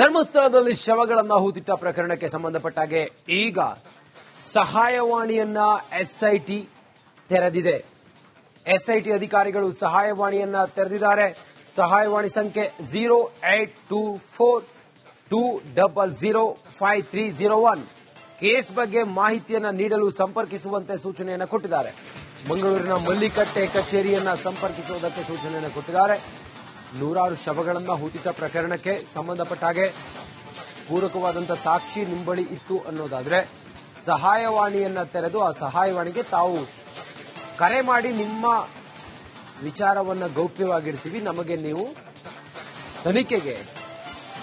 ಧರ್ಮಸ್ಥಳದಲ್ಲಿ ಶವಗಳನ್ನು ಹೂತಿಟ್ಟ ಪ್ರಕರಣಕ್ಕೆ ಸಂಬಂಧಪಟ್ಟಾಗೆ ಈಗ ಸಹಾಯವಾಣಿಯನ್ನ ಎಸ್ಐಟಿ ತೆರೆದಿದೆ. ಎಸ್ಐಟಿ ಅಧಿಕಾರಿಗಳು ಸಹಾಯವಾಣಿಯನ್ನ ತೆರೆದಿದ್ದಾರೆ. ಸಹಾಯವಾಣಿ ಸಂಖ್ಯೆ zero eight two four two double zero five three zero one. Case ಬಗ್ಗೆ ಮಾಹಿತಿಯನ್ನ ನೀಡಲು ಸಂಪರ್ಕಿಸುವಂತೆ ಸೂಚನೆಯನ್ನು ಕೊಟ್ಟಿದ್ದಾರೆ. ಮಂಗಳೂರಿನ ಮಲ್ಲಿಕಟ್ಟೆ ಕಚೇರಿಯನ್ನ ಸಂಪರ್ಕಿಸುವುದಕ್ಕೆ ಸೂಚನೆಯನ್ನು ಕೊಟ್ಟಿದ್ದಾರೆ. ನೂರಾರು ಶವಗಳನ್ನು ಹೂತಿತ ಪ್ರಕರಣಕ್ಕೆ ಸಂಬಂಧಪಟ್ಟ ಹಾಗೆ ಪೂರಕವಾದಂತಹ ಸಾಕ್ಷಿ ನಿಂಬಳಿ ಇತ್ತು ಅನ್ನೋದಾದ್ರೆ ಸಹಾಯವಾಣಿಯನ್ನ ತೆರೆದು ಆ ಸಹಾಯವಾಣಿಗೆ ತಾವು ಕರೆ ಮಾಡಿ ನಿಮ್ಮ ವಿಚಾರವನ್ನ ಗೌಪ್ಯವಾಗಿರ್ತೀವಿ, ನಮಗೆ ನೀವು ತನಿಖೆಗೆ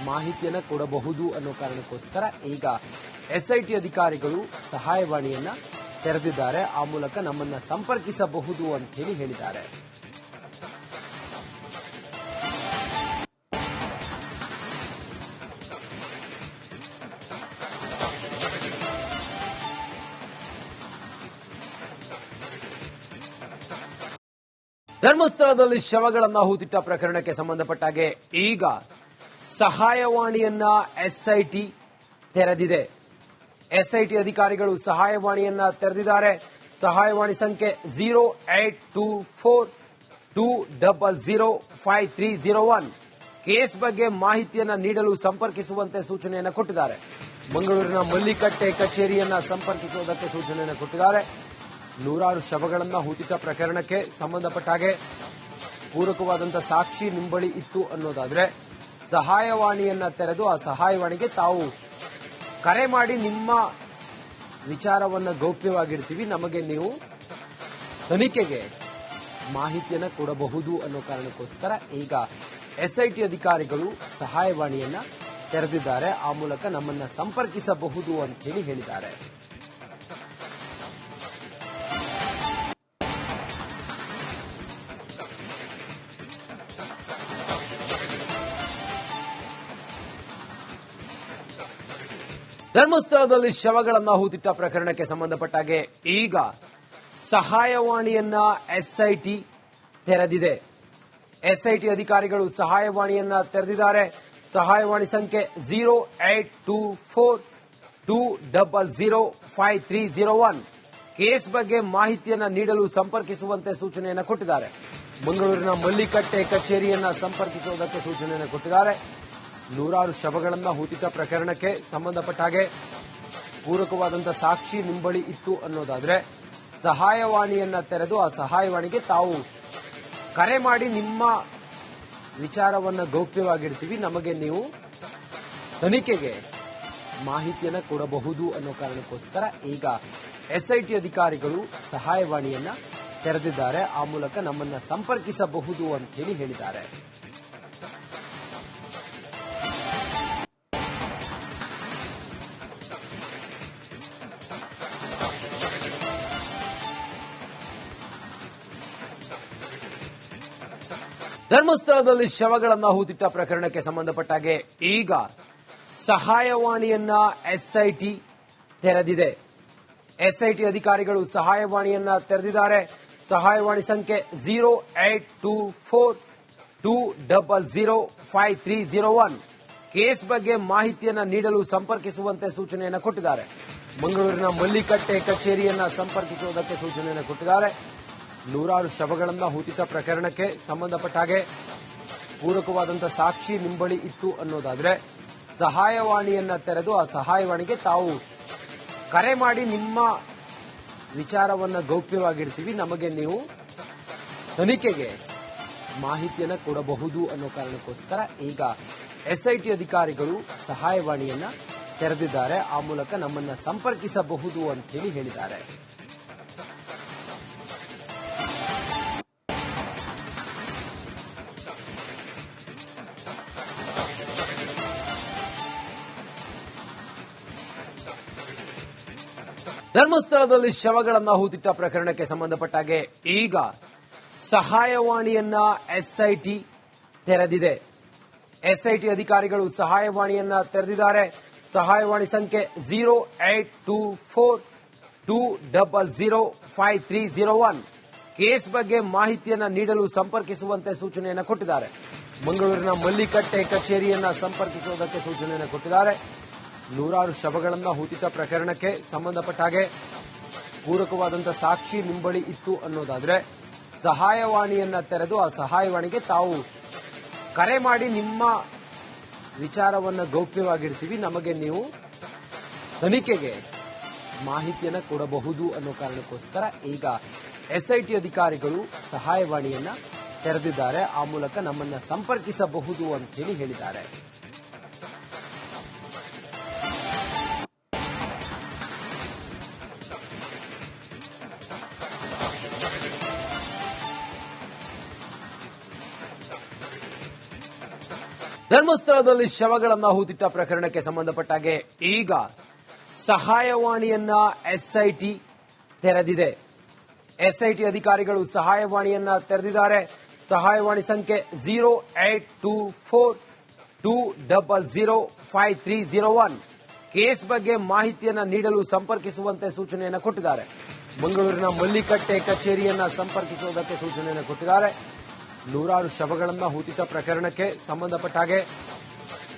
ಮಾಹಿತಿಯನ್ನ ಕೊಡಬಹುದು ಅನ್ನೋ ಕಾರಣಕ್ಕೋಸ್ಕರ ಈಗ ಎಸ್ಐಟಿ ಅಧಿಕಾರಿಗಳು ಸಹಾಯವಾಣಿಯನ್ನ ತೆರೆದಿದ್ದಾರೆ. ಆ ಮೂಲಕ ನಮ್ಮನ್ನ ಸಂಪರ್ಕಿಸಬಹುದು ಅಂತ ಹೇಳಿ ಹೇಳಿದ್ದಾರೆ. ಧರ್ಮಸ್ಥಳದಲ್ಲಿ ಶವಗಳನ್ನು ಹೂತಿಟ್ಟ ಪ್ರಕರಣಕ್ಕೆ ಸಂಬಂಧಪಟ್ಟಾಗೆ ಈಗ ಸಹಾಯವಾಣಿಯನ್ನ ಎಸ್ಐಟಿ ತೆರೆದಿದೆ. ಎಸ್ಐಟಿ ಅಧಿಕಾರಿಗಳು ಸಹಾಯವಾಣಿಯನ್ನ ತೆರೆದಿದ್ದಾರೆ. ಸಹಾಯವಾಣಿ ಸಂಖ್ಯೆ zero eight two four two double zero five three zero one. Case ಬಗ್ಗೆ ಮಾಹಿತಿಯನ್ನ ನೀಡಲು ಸಂಪರ್ಕಿಸುವಂತೆ ಸೂಚನೆಯನ್ನು ಕೊಟ್ಟಿದ್ದಾರೆ. ಮಂಗಳೂರಿನ ಮಲ್ಲಿಕಟ್ಟೆ ಕಚೇರಿಯನ್ನ ಸಂಪರ್ಕಿಸುವುದಕ್ಕೆ ಸೂಚನೆಯನ್ನು ಕೊಟ್ಟಿದ್ದಾರೆ. ನೂರಾರು ಶವಗಳನ್ನು ಹೂತಿದ್ದ ಪ್ರಕರಣಕ್ಕೆ ಸಂಬಂಧಪಟ್ಟ ಹಾಗೆ ಪೂರಕವಾದಂತಹ ಸಾಕ್ಷಿ ನಿಂಬಳಿ ಇತ್ತು ಅನ್ನೋದಾದ್ರೆ ಸಹಾಯವಾಣಿಯನ್ನ ತೆರೆದು ಆ ಸಹಾಯವಾಣಿಗೆ ತಾವು ಕರೆ ಮಾಡಿ ನಿಮ್ಮ ವಿಚಾರವನ್ನ ಗೌಪ್ಯವಾಗಿಡ್ತೀವಿ ನಮಗೆ ನೀವು ತನಿಖೆಗೆ ಮಾಹಿತಿಯನ್ನ ಕೊಡಬಹುದು ಅನ್ನೋ ಕಾರಣಕ್ಕೋಸ್ಕರ ಈಗ ಎಸ್ಐಟಿ ಅಧಿಕಾರಿಗಳು ಸಹಾಯವಾಣಿಯನ್ನ ತೆರೆದಿದ್ದಾರೆ. ಆ ಮೂಲಕ ನಮ್ಮನ್ನ ಸಂಪರ್ಕಿಸಬಹುದು ಅಂತ ಹೇಳಿ ಹೇಳಿದ್ದಾರೆ. ಧರ್ಮಸ್ಥಳದಲ್ಲಿ ಶವಗಳನ್ನು ಹೂತಿಟ್ಟ ಪ್ರಕರಣಕ್ಕೆ ಸಂಬಂಧಪಟ್ಟಾಗೆ ಈಗ ಸಹಾಯವಾಣಿಯನ್ನ ಎಸ್ಐಟಿ ತೆರೆದಿದೆ. ಎಸ್ಐಟಿ ಅಧಿಕಾರಿಗಳು ಸಹಾಯವಾಣಿಯನ್ನ ತೆರೆದಿದ್ದಾರೆ. ಸಹಾಯವಾಣಿ ಸಂಖ್ಯೆ zero eight two four two double zero five three zero one. Case ಬಗ್ಗೆ ಮಾಹಿತಿಯನ್ನ ನೀಡಲು ಸಂಪರ್ಕಿಸುವಂತೆ ಸೂಚನೆಯನ್ನು ಕೊಟ್ಟಿದ್ದಾರೆ. ಮಂಗಳೂರಿನ ಮಲ್ಲಿಕಟ್ಟೆ ಕಚೇರಿಯನ್ನ ಸಂಪರ್ಕಿಸುವುದಕ್ಕೆ ಸೂಚನೆಯನ್ನು ಕೊಟ್ಟಿದ್ದಾರೆ. ನೂರಾರು ಶವಗಳನ್ನು ಹೂತಿದ್ದ ಪ್ರಕರಣಕ್ಕೆ ಸಂಬಂಧಪಟ್ಟ ಹಾಗೆ ಪೂರಕವಾದಂತಹ ಸಾಕ್ಷಿ ನಿಂಬಳಿ ಇತ್ತು ಅನ್ನೋದಾದ್ರೆ ಸಹಾಯವಾಣಿಯನ್ನ ತೆರೆದು ಆ ಸಹಾಯವಾಣಿಗೆ ತಾವು ಕರೆ ಮಾಡಿ ನಿಮ್ಮ ವಿಚಾರವನ್ನ ಗೌಪ್ಯವಾಗಿಡ್ತೀವಿ, ನಮಗೆ ನೀವು ತನಿಖೆಗೆ ಮಾಹಿತಿಯನ್ನ ಕೊಡಬಹುದು ಅನ್ನೋ ಕಾರಣಕ್ಕೋಸ್ಕರ ಈಗ ಎಸ್ಐಟಿ ಅಧಿಕಾರಿಗಳು ಸಹಾಯವಾಣಿಯನ್ನ ತೆರೆದಿದ್ದಾರೆ. ಆ ಮೂಲಕ ನಮ್ಮನ್ನ ಸಂಪರ್ಕಿಸಬಹುದು ಅಂತ ಹೇಳಿ ಹೇಳಿದ್ದಾರೆ. ಧರ್ಮಸ್ಥಳದಲ್ಲಿ ಶವಗಳನ್ನು ಹೂತಿಟ್ಟ ಪ್ರಕರಣಕ್ಕೆ ಸಂಬಂಧಪಟ್ಟಾಗೆ ಈಗ ಸಹಾಯವಾಣಿಯನ್ನ ಎಸ್ಐಟಿ ತೆರೆದಿದೆ. ಎಸ್ಐಟಿ ಅಧಿಕಾರಿಗಳು ಸಹಾಯವಾಣಿಯನ್ನ ತೆರೆದಿದ್ದಾರೆ. ಸಹಾಯವಾಣಿ ಸಂಖ್ಯೆ zero eight two four two double zero five three zero one. Case ಬಗ್ಗೆ ಮಾಹಿತಿಯನ್ನು ನೀಡಲು ಸಂಪರ್ಕಿಸುವಂತೆ ಸೂಚನೆಯನ್ನು ಕೊಟ್ಟಿದ್ದಾರೆ. ಮಂಗಳೂರಿನ ಮಲ್ಲಿಕಟ್ಟೆ ಕಚೇರಿಯನ್ನ ಸಂಪರ್ಕಿಸುವುದಕ್ಕೆ ಸೂಚನೆಯನ್ನು ಕೊಟ್ಟಿದ್ದಾರೆ. ನೂರಾರು ಶವಗಳನ್ನು ಹೂತಿತ ಪ್ರಕರಣಕ್ಕೆ ಸಂಬಂಧಪಟ್ಟ ಹಾಗೆ ಪೂರಕವಾದಂತಹ ಸಾಕ್ಷಿ ನಿಂಬಳಿ ಇತ್ತು ಅನ್ನೋದಾದ್ರೆ ಸಹಾಯವಾಣಿಯನ್ನ ತೆರೆದು ಆ ಸಹಾಯವಾಣಿಗೆ ತಾವು ಕರೆ ಮಾಡಿ ನಿಮ್ಮ ವಿಚಾರವನ್ನ ಗೌಪ್ಯವಾಗಿಡ್ತೀವಿ. ನಮಗೆ ನೀವು ತನಿಖೆಗೆ ಮಾಹಿತಿಯನ್ನ ಕೊಡಬಹುದು ಅನ್ನೋ ಕಾರಣಕ್ಕೋಸ್ಕರ ಈಗ ಎಸ್ಐಟಿ ಅಧಿಕಾರಿಗಳು ಸಹಾಯವಾಣಿಯನ್ನ ತೆರೆದಿದ್ದಾರೆ. ಆ ಮೂಲಕ ನಮ್ಮನ್ನ ಸಂಪರ್ಕಿಸಬಹುದು ಅಂತ ಹೇಳಿ ಹೇಳಿದ್ದಾರೆ. ಧರ್ಮಸ್ಥಳದಲ್ಲಿ ಶವಗಳನ್ನು ಹೂತಿಟ್ಟ ಪ್ರಕರಣಕ್ಕೆ ಸಂಬಂಧಪಟ್ಟಾಗೆ ಈಗ ಸಹಾಯವಾಣಿಯನ್ನ ಎಸ್ಐಟಿ ತೆರೆದಿದೆ. ಎಸ್ಐಟಿ ಅಧಿಕಾರಿಗಳು ಸಹಾಯವಾಣಿಯನ್ನ ತೆರೆದಿದ್ದಾರೆ. ಸಹಾಯವಾಣಿ ಸಂಖ್ಯೆ zero eight two four two double zero five three zero one. Case ಬಗ್ಗೆ ಮಾಹಿತಿಯನ್ನ ನೀಡಲು ಸಂಪರ್ಕಿಸುವಂತೆ ಸೂಚನೆಯನ್ನು ಕೊಟ್ಟಿದ್ದಾರೆ. ಮಂಗಳೂರಿನ ಮಲ್ಲಿಕಟ್ಟೆ ಕಚೇರಿಯನ್ನ ಸಂಪರ್ಕಿಸುವುದಕ್ಕೆ ಸೂಚನೆಯನ್ನು ಕೊಟ್ಟಿದ್ದಾರೆ. ನೂರಾರು ಶವಗಳನ್ನು ಹೂತಿತ ಪ್ರಕರಣಕ್ಕೆ ಸಂಬಂಧಪಟ್ಟ ಹಾಗೆ ಪೂರಕವಾದಂತಹ ಸಾಕ್ಷಿ ನಿಂಬಳಿ ಇತ್ತು ಅನ್ನೋದಾದ್ರೆ ಸಹಾಯವಾಣಿಯನ್ನ ತೆರೆದು ಆ ಸಹಾಯವಾಣಿಗೆ ತಾವು ಕರೆ ಮಾಡಿ ನಿಮ್ಮ ವಿಚಾರವನ್ನ ಗೌಪ್ಯವಾಗಿಡ್ತೀವಿ, ನಮಗೆ ನೀವು ತನಿಖೆಗೆ ಮಾಹಿತಿಯನ್ನ ಕೊಡಬಹುದು ಅನ್ನೋ ಕಾರಣಕ್ಕೋಸ್ಕರ ಈಗ ಎಸ್ಐಟಿ ಅಧಿಕಾರಿಗಳು ಸಹಾಯವಾಣಿಯನ್ನ ತೆರೆದಿದ್ದಾರೆ. ಆ ಮೂಲಕ ನಮ್ಮನ್ನ ಸಂಪರ್ಕಿಸಬಹುದು ಅಂತ ಹೇಳಿ ಹೇಳಿದ್ದಾರೆ. ಧರ್ಮಸ್ಥಳದಲ್ಲಿ ಶವಗಳನ್ನು ಹೂತಿಟ್ಟ ಪ್ರಕರಣಕ್ಕೆ ಸಂಬಂಧಪಟ್ಟಾಗೆ ಈಗ ಸಹಾಯವಾಣಿಯನ್ನ ಎಸ್ಐಟಿ ತೆರೆದಿದೆ. ಎಸ್ಐಟಿ ಅಧಿಕಾರಿಗಳು ಸಹಾಯವಾಣಿಯನ್ನ ತೆರೆದಿದ್ದಾರೆ. ಸಹಾಯವಾಣಿ ಸಂಖ್ಯೆ zero eight two four two double zero five three zero one. Case ಬಗ್ಗೆ ಮಾಹಿತಿಯನ್ನ ನೀಡಲು ಸಂಪರ್ಕಿಸುವಂತೆ ಸೂಚನೆಯನ್ನು ಕೊಟ್ಟಿದ್ದಾರೆ. ಮಂಗಳೂರಿನ ಮಲ್ಲಿಕಟ್ಟೆ ಕಚೇರಿಯನ್ನ ಸಂಪರ್ಕಿಸುವುದಕ್ಕೆ ಸೂಚನೆಯನ್ನು ಕೊಟ್ಟಿದ್ದಾರೆ. ನೂರಾರು ಶವಗಳನ್ನ ಹೂತಿತ ಪ್ರಕರಣಕ್ಕೆ ಸಂಬಂಧಪಟ್ಟ ಹಾಗೆ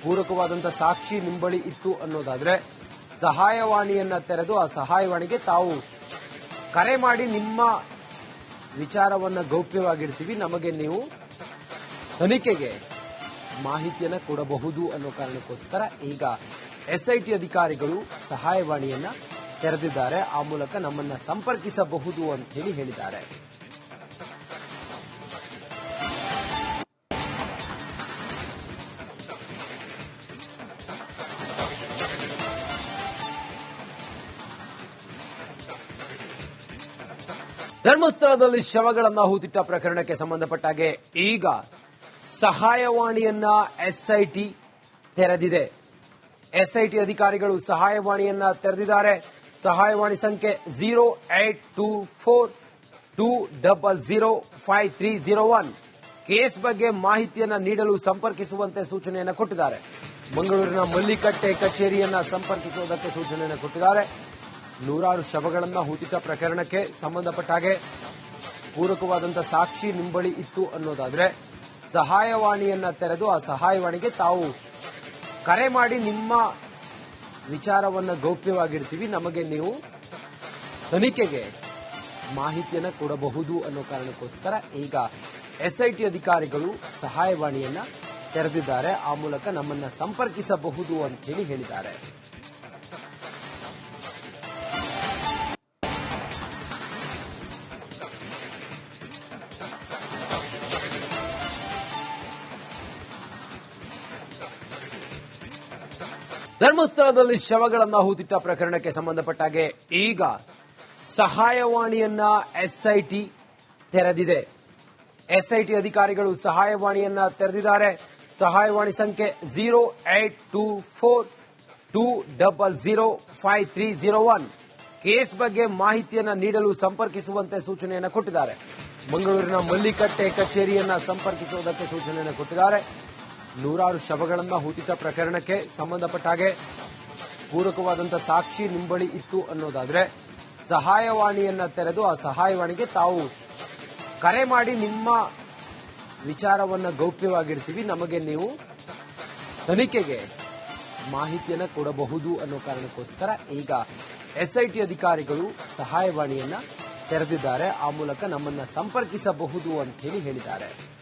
ಪೂರಕವಾದಂತಹ ಸಾಕ್ಷಿ ನಿಂಬಳಿ ಇತ್ತು ಅನ್ನೋದಾದ್ರೆ ಸಹಾಯವಾಣಿಯನ್ನ ತೆರೆದು ಆ ಸಹಾಯವಾಣಿಗೆ ತಾವು ಕರೆ ಮಾಡಿ ನಿಮ್ಮ ವಿಚಾರವನ್ನ ಗೌಪ್ಯವಾಗಿಡ್ತೀವಿ. ನಮಗೆ ನೀವು ತನಿಖೆಗೆ ಮಾಹಿತಿಯನ್ನ ಕೊಡಬಹುದು ಅನ್ನೋ ಕಾರಣಕ್ಕೋಸ್ಕರ ಈಗ ಎಸ್ಐಟಿ ಅಧಿಕಾರಿಗಳು ಸಹಾಯವಾಣಿಯನ್ನ ತೆರೆದಿದ್ದಾರೆ. ಆ ಮೂಲಕ ನಮ್ಮನ್ನ ಸಂಪರ್ಕಿಸಬಹುದು ಅಂತ ಹೇಳಿ ಹೇಳಿದ್ದಾರೆ. ಧರ್ಮಸ್ಥಳದಲ್ಲಿ ಶವಗಳನ್ನು ಹೂತಿಟ್ಟ ಪ್ರಕರಣಕ್ಕೆ ಸಂಬಂಧಪಟ್ಟಾಗೆ ಈಗ ಸಹಾಯವಾಣಿಯನ್ನ ಎಸ್ಐಟಿ ತೆರೆದಿದೆ. ಎಸ್ಐಟಿ ಅಧಿಕಾರಿಗಳು ಸಹಾಯವಾಣಿಯನ್ನ ತೆರೆದಿದ್ದಾರೆ. ಸಹಾಯವಾಣಿ ಸಂಖ್ಯೆ zero eight two four two double zero five three zero one. Case ಬಗ್ಗೆ ಮಾಹಿತಿಯನ್ನ ನೀಡಲು ಸಂಪರ್ಕಿಸುವಂತೆ ಸೂಚನೆಯನ್ನು ಕೊಟ್ಟಿದ್ದಾರೆ. ಮಂಗಳೂರಿನ ಮಲ್ಲಿಕಟ್ಟೆ ಕಚೇರಿಯನ್ನ ಸಂಪರ್ಕಿಸುವುದಕ್ಕೆ ಸೂಚನೆಯನ್ನು ಕೊಟ್ಟಿದ್ದಾರೆ. ನೂರಾರು ಶವಗಳನ್ನು ಹೂತಿದ್ದ ಪ್ರಕರಣಕ್ಕೆ ಸಂಬಂಧಪಟ್ಟ ಹಾಗೆ ಪೂರಕವಾದಂತಹ ಸಾಕ್ಷಿ ನಿಂಬಳಿ ಇತ್ತು ಅನ್ನೋದಾದ್ರೆ ಸಹಾಯವಾಣಿಯನ್ನ ತೆರೆದು ಆ ಸಹಾಯವಾಣಿಗೆ ತಾವು ಕರೆ ಮಾಡಿ ನಿಮ್ಮ ವಿಚಾರವನ್ನ ಗೌಪ್ಯವಾಗಿಡ್ತೀವಿ ನಮಗೆ ನೀವು ತನಿಖೆಗೆ ಮಾಹಿತಿಯನ್ನ ಕೊಡಬಹುದು ಅನ್ನೋ ಕಾರಣಕ್ಕೋಸ್ಕರ ಈಗ ಎಸ್ಐಟಿ ಅಧಿಕಾರಿಗಳು ಸಹಾಯವಾಣಿಯನ್ನ ತೆರೆದಿದ್ದಾರೆ. ಆ ಮೂಲಕ ನಮ್ಮನ್ನ ಸಂಪರ್ಕಿಸಬಹುದು ಅಂತ ಹೇಳಿ ಹೇಳಿದ್ದಾರೆ. ಧರ್ಮಸ್ಥಳದಲ್ಲಿ ಶವಗಳನ್ನ ಹೂತಿಟ್ಟ ಪ್ರಕರಣಕ್ಕೆ ಸಂಬಂಧಪಟ್ಟಾಗೆ ಈಗ ಸಹಾಯವಾಣಿಯನ್ನ ಎಸ್ಐಟಿ ತೆರೆದಿದೆ. ಎಸ್ಐಟಿ ಅಧಿಕಾರಿಗಳು ಸಹಾಯವಾಣಿಯನ್ನ ತೆರೆದಿದ್ದಾರೆ. ಸಹಾಯವಾಣಿ ಸಂಖ್ಯೆ zero eight two four two double zero five three zero one. Case ಬಗ್ಗೆ ಮಾಹಿತಿಯನ್ನ ನೀಡಲು ಸಂಪರ್ಕಿಸುವಂತೆ ಸೂಚನೆಯನ್ನು ಕೊಟ್ಟಿದ್ದಾರೆ. ಮಂಗಳೂರಿನ ಮಲ್ಲಿಕಟ್ಟೆ ಕಚೇರಿಯನ್ನ ಸಂಪರ್ಕಿಸುವುದಕ್ಕೆ ಸೂಚನೆಯನ್ನು ಕೊಟ್ಟಿದ್ದಾರೆ. ನೂರಾರು ಶವಗಳನ್ನು ಹೂತಿದ್ದ ಪ್ರಕರಣಕ್ಕೆ ಸಂಬಂಧಪಟ್ಟ ಹಾಗೆ ಪೂರಕವಾದಂತಹ ಸಾಕ್ಷಿ ನಿಂಬಳಿ ಇತ್ತು ಅನ್ನೋದಾದ್ರೆ ಸಹಾಯವಾಣಿಯನ್ನ ತೆರೆದು ಆ ಸಹಾಯವಾಣಿಗೆ ತಾವು ಕರೆ ಮಾಡಿ ನಿಮ್ಮ ವಿಚಾರವನ್ನ ಗೌಪ್ಯವಾಗಿಡ್ತೀವಿ ನಮಗೆ ನೀವು ತನಿಖೆಗೆ ಮಾಹಿತಿಯನ್ನ ಕೊಡಬಹುದು ಅನ್ನೋ ಕಾರಣಕ್ಕೋಸ್ಕರ ಈಗ ಎಸ್ಐಟಿ ಅಧಿಕಾರಿಗಳು ಸಹಾಯವಾಣಿಯನ್ನ ತೆರೆದಿದ್ದಾರೆ. ಆ ಮೂಲಕ ನಮ್ಮನ್ನ ಸಂಪರ್ಕಿಸಬಹುದು ಅಂತ ಹೇಳಿ ಹೇಳಿದ್ದಾರೆ.